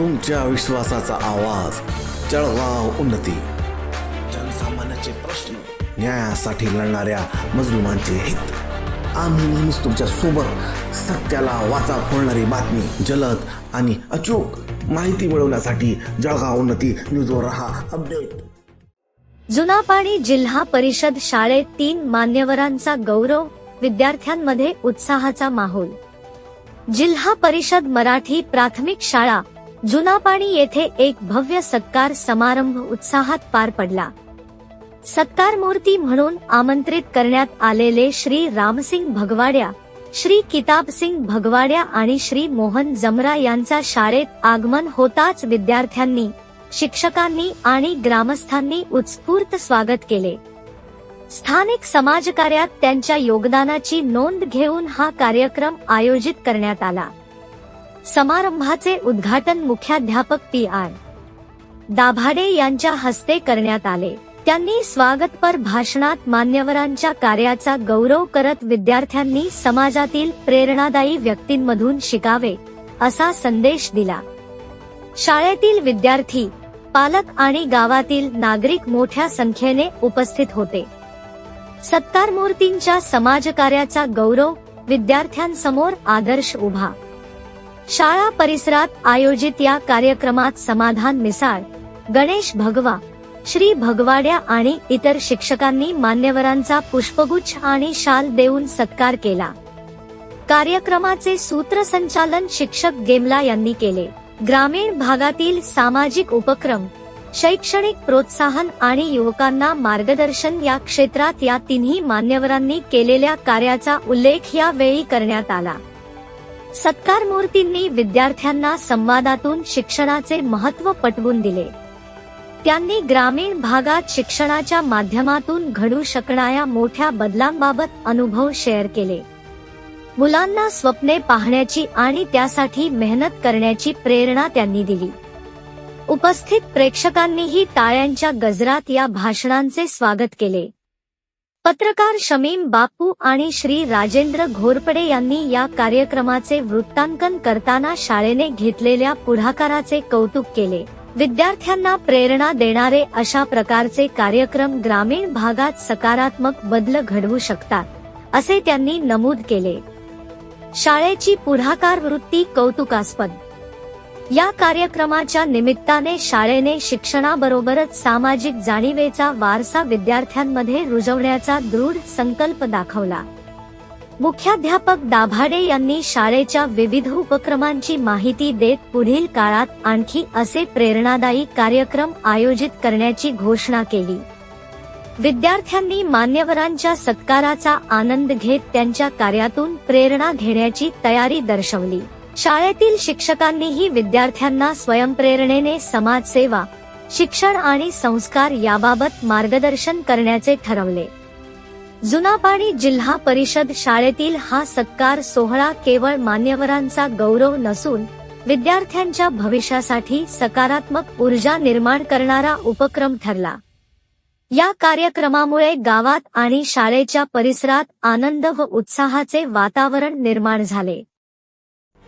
तुमच्या विश्वासाचा आवाज जळगाव उन्नती. जनसामान्याचे प्रश्न न्यायासाठी लढणाऱ्या मजलुमांचे हित. आम्ही नेहमीच तुमच्यासोबत सत्याला वाचा फोडणारी बातमी जलद आणि अचूक माहिती मिळवण्यासाठी जळगाव उन्नती न्यूजवर रहा अपडेट. जुनापाणी जिल्हा परिषद शाळेत तीन मान्यवरांचा गौरव विद्यार्थ्यांमध्ये उत्साहाचा माहोल. जिल्हा परिषद मराठी प्राथमिक शाळा जुनापाणी येथे एक भव्य सत्कार समारंभ उत्साहात पार पडला. सत्कार मूर्ती म्हणून आमंत्रित करण्यात आलेले श्री रामसिंग भगवाड्या श्री किताबसिंग भगवाड्या आणि श्री मोहन जमरा यांचा शाळेत आगमन होताच विद्यार्थ्यांनी शिक्षकांनी आणि ग्रामस्थांनी उत्स्फूर्त स्वागत केले. स्थानिक समाजकार्यात त्यांच्या योगदानाची नोंद घेऊन हा कार्यक्रम आयोजित करण्यात आला. समारंभाचे उद्घाटन मुख्याध्यापक पी आर. दाभाडे यांच्या हस्ते करण्यात आले. त्यांनी स्वागतपर भाषणात मान्यवरांच्या कार्याचा गौरव करत विद्यार्थ्यांनी समाजातील प्रेरणादायी व्यक्तींमधून शिकावे असा संदेश दिला. शाळेतील विद्यार्थी पालक आणि गावातील नागरिक मोठ्या संख्येने उपस्थित होते. सत्कार मूर्तींच्या समाजकार्याचा गौरव विद्यार्थ्यांसमोर आदर्श उभा. शाळा परिसरात आयोजित या कार्यक्रमात समाधान मिसाळ गणेश भगवा श्री भगवाड्या आणि इतर शिक्षकांनी मान्यवरांचा पुष्पगुच्छ आणि शाल देऊन सत्कार केला. कार्यक्रमाचे सूत्रसंचालन शिक्षक गेमला यांनी केले. ग्रामीण भागातील सामाजिक उपक्रम शैक्षणिक प्रोत्साहन आणि युवकांना मार्गदर्शन या क्षेत्रात या तिन्ही मान्यवरांनी केलेल्या कार्याचा उल्लेख यावेळी करण्यात आला. सत्कार मूर्तींनी विद्यार्थ्यांना संवादातून शिक्षणाचे महत्त्व पटवून दिले. त्यांनी ग्रामीण भागात शिक्षणाच्या माध्यमातून घडू शकणाऱ्या मोठ्या बदलांबाबत अनुभव शेअर केले. मुलांना स्वप्ने पाहण्याची आणि त्यासाठी मेहनत करण्याची प्रेरणा त्यांनी दिली. उपस्थित प्रेक्षकांनीही टाळ्यांच्या गजरात या भाषणांचे स्वागत केले. पत्रकार शमीम बापू आणि श्री राजेंद्र घोरपडे यांनी या कार्यक्रमाचे वृत्तांकन करताना शाळेने घेतलेल्या पुढाकाराचे कौतुक केले. विद्यार्थ्यांना प्रेरणा देणारे अशा प्रकारचे कार्यक्रम ग्रामीण भागात सकारात्मक बदल घडवू शकतात असे त्यांनी नमूद केले. शाळेची पुढाकार वृत्ती कौतुकास्पद. या कार्यक्रमाच्या निमित्ताने शाळेने शिक्षणाबरोबरच सामाजिक जाणीवेचा वारसा विद्यार्थ्यांमध्ये रुजवण्याचा दृढ संकल्प दाखवला. मुख्याध्यापक दाभाडे यांनी शाळेच्या विविध उपक्रमांची माहिती देत पुढील काळात आणखी असे प्रेरणादायी कार्यक्रम आयोजित करण्याची घोषणा केली. विद्यार्थ्यांनी मान्यवरांच्या सत्काराचा आनंद घेत त्यांच्या कार्यातून प्रेरणा घेण्याची तयारी दर्शवली. शाळेतील शिक्षकांनीही विद्यार्थ्यांना स्वयंप्रेरणेने समाजसेवा शिक्षण आणि संस्कार याबाबत मार्गदर्शन करण्याचे ठरवले. जुनापाणी जिल्हा परिषद शाळेतील हा सत्कार सोहळा केवळ मान्यवरांचा गौरव नसून विद्यार्थ्यांच्या भविष्यासाठी सकारात्मक ऊर्जा निर्माण करणारा उपक्रम ठरला. या कार्यक्रमामुळे गावात आणि शाळेच्या परिसरात आनंद व उत्साहाचे वातावरण निर्माण झाले.